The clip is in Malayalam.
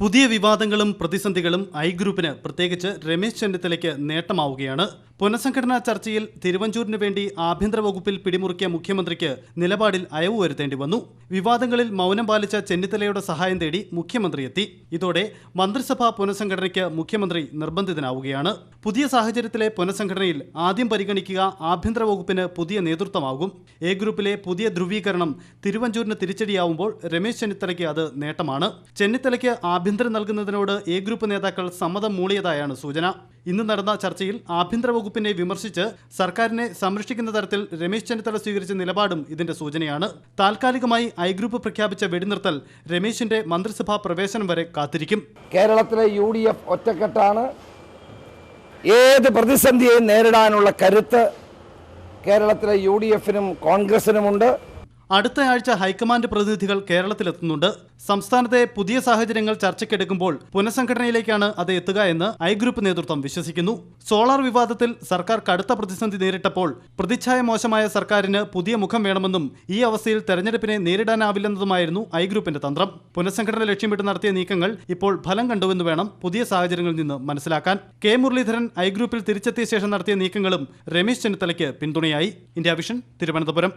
പുതിയ വിവാദങ്ങളും പ്രതിസന്ധികളും ഐ ഗ്രൂപ്പിന് പ്രത്യേകിച്ച് രമേശ് ചെന്നിത്തലയ്ക്ക് നേട്ടമാവുകയാണ്. പുനഃസംഘടനാ ചർച്ചയിൽ തിരുവഞ്ചൂരിനു വേണ്ടി ആഭ്യന്തര വകുപ്പിൽ പിടിമുറുക്കിയ മുഖ്യമന്ത്രിക്ക് നിലപാടിൽ അയവ് വരുത്തേണ്ടി വന്നു. വിവാദങ്ങളിൽ മൗനം പാലിച്ച ചെന്നിത്തലയുടെ സഹായം തേടി മുഖ്യമന്ത്രി എത്തി. ഇതോടെ മന്ത്രിസഭാ പുനഃസംഘടനയ്ക്ക് മുഖ്യമന്ത്രി നിർബന്ധിതനാവുകയാണ്. പുതിയ സാഹചര്യത്തിലെ പുനഃസംഘടനയിൽ ആദ്യം പരിഗണിക്കുക ആഭ്യന്തര വകുപ്പിന് പുതിയ നേതൃത്വമാകും. എ ഗ്രൂപ്പിലെ പുതിയ ധ്രുവീകരണം തിരുവഞ്ചൂരിന് തിരിച്ചടിയാവുമ്പോൾ രമേശ് ചെന്നിത്തലയ്ക്ക് അത് നേട്ടമാണ്. ചെന്നിത്തലയ്ക്ക് ആഭ്യന്തരം നൽകുന്നതിനോട് എ ഗ്രൂപ്പ് നേതാക്കൾ സമ്മതം മൂളിയതായാണ് സൂചന. ഇന്ന് നടന്ന ചർച്ചയിൽ ആഭ്യന്തര വകുപ്പിനെ വിമർശിച്ച് സർക്കാരിനെ സംരക്ഷിക്കുന്ന തരത്തിൽ രമേശ് ചെന്നിത്തല സ്വീകരിച്ച നിലപാടും ഇതിന്റെ സൂചനയാണ്. താൽക്കാലികമായി ഐ ഗ്രൂപ്പ് പ്രഖ്യാപിച്ച വെടിനിർത്തൽ രമേശിന്റെ മന്ത്രിസഭാ പ്രവേശനം വരെ കാത്തിരിക്കും. കേരളത്തിലെ യു ഡി എഫ് ഒറ്റക്കെട്ടാണ്. ഏത് പ്രതിസന്ധിയെയും നേരിടാനുള്ള കരുത്ത് കേരളത്തിലെ യു ഡി എഫിനും കോൺഗ്രസിനുമുണ്ട്. അടുത്ത ആഴ്ച ഹൈക്കമാൻഡ് പ്രതിനിധികൾ കേരളത്തിലെത്തുന്നുണ്ട്. സംസ്ഥാനത്തെ പുതിയ സാഹചര്യങ്ങൾ ചർച്ചയ്ക്കെടുക്കുമ്പോൾ പുനഃസംഘടനയിലേക്കാണ് അത് എത്തുക എന്ന് ഐ ഗ്രൂപ്പ് നേതൃത്വം വിശ്വസിക്കുന്നു. സോളാർ വിവാദത്തിൽ സർക്കാർ കടുത്ത പ്രതിസന്ധി നേരിട്ടപ്പോൾ പ്രതിച്ഛായ മോശമായ സർക്കാരിന് പുതിയ മുഖം വേണമെന്നും ഈ അവസ്ഥയിൽ തെരഞ്ഞെടുപ്പിനെ നേരിടാനാവില്ലെന്നതുമായിരുന്നു ഐ ഗ്രൂപ്പിന്റെ തന്ത്രം. പുനഃസംഘടന ലക്ഷ്യമിട്ട് നടത്തിയ നീക്കങ്ങൾ ഇപ്പോൾ ഫലം കണ്ടുവെന്ന് വേണം പുതിയ സാഹചര്യങ്ങളിൽ നിന്ന് മനസ്സിലാക്കാൻ. കെ മുരളീധരൻ ഐ ഗ്രൂപ്പിൽ തിരിച്ചെത്തിയ ശേഷം നടത്തിയ നീക്കങ്ങളും രമേശ് ചെന്നിത്തലയ്ക്ക് പിന്തുണയായി. India vision Thiruvananthapuram.